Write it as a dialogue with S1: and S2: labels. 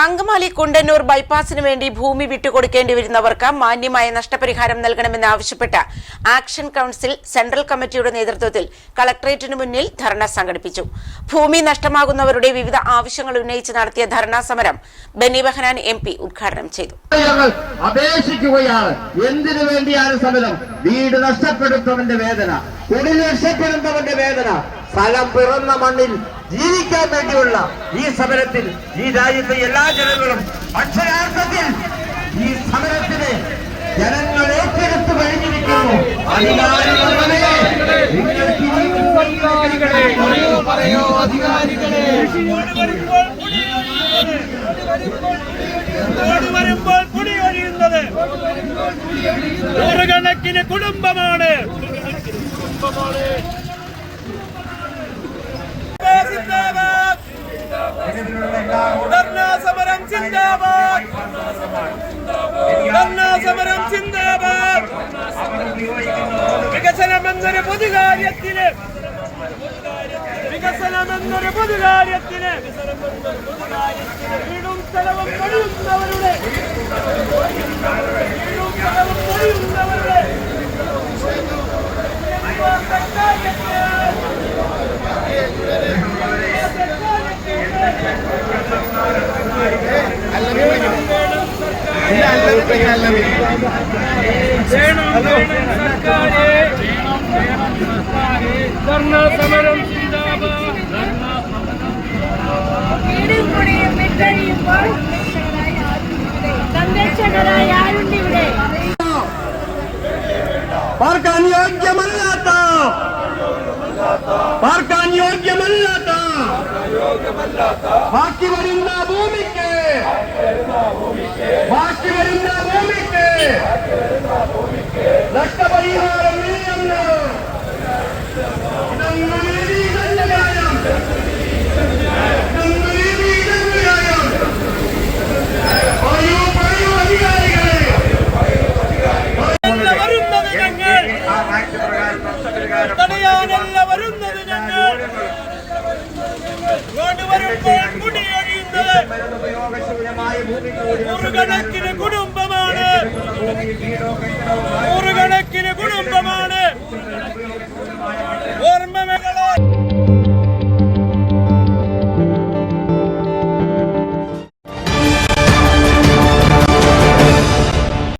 S1: Angamaly Kundannoor ബൈപ്പാസിന് വേണ്ടി ഭൂമി വിട്ടുകൊടുക്കേണ്ടി വരുന്നവർക്ക് മാന്യമായ നഷ്ടപരിഹാരം നൽകണമെന്ന് ആവശ്യപ്പെട്ട് ആക്ഷൻ കൌൺസിൽ സെൻട്രൽ കമ്മിറ്റിയുടെ നേതൃത്വത്തിൽ കളക്ടറേറ്റിന് മുന്നിൽ ധർണ സംഘടിപ്പിച്ചു. ഭൂമി നഷ്ടമാകുന്നവരുടെ വിവിധ ആവശ്യങ്ങൾ ഉന്നയിച്ച് നടത്തിയ ധർണാ സമരം ബെന്നി ബഹനാൻ എം പി ഉദ്ഘാടനം ചെയ്തു.
S2: സമരം? വീട് വേദന വേദന. സ്ഥലം പിറന്ന മണ്ണിൽ ജീവിക്കാൻ വേണ്ടിയുള്ള ഈ സമരത്തിൽ ഈ രാജ്യത്തെ എല്ലാ ജനങ്ങളും അക്ഷരാർത്ഥത്തിൽ ഈ സമരത്തിന് ജനങ്ങൾ ഏറ്റെടുത്ത് കഴിഞ്ഞിരിക്കുന്നു
S3: വരുമ്പോൾ കുടിയൊഴിയുന്നത് നൂറുകണക്കിന് കുടുംബമാണ് സിന്ദാബാദ്. വികസനമെന്നൊരു പൊതുകാര്യത്തിന് വികസനമെന്നൊരു പൊതുകാര്യത്തിന് വീടും സ്ഥലവും കഴിയുന്നവരുടെ വീടും സ്ഥലവും കഴിയുന്നവരുടെ ധർണ സമരം
S4: വിട്ടഴിയുമ്പോൾ സംരക്ഷകരായ ആരുണ്ട് ഇവിടെ
S2: പാർക്കാൻ യോഗ്യമല്ലാത്ത പാർക്കാൻ യോഗ്യമല്ലാത്ത ബാക്കി വരുന്ന ഭൂമിക്ക് ബാക്കി വരുന്ന ഭൂമിക്ക് നഷ്ടപരിഹാരം ഇല്ലെന്ന്
S3: തടയാനല്ല വരുന്നത് ഞങ്ങൾ. ഇങ്ങോട്ട് വരുമ്പോൾ കുടിയൊഴിയുന്നത് നൂറുകണക്കിന് കുടുംബമാണ്. നൂറുകണക്കിന് കുടുംബമാണ്.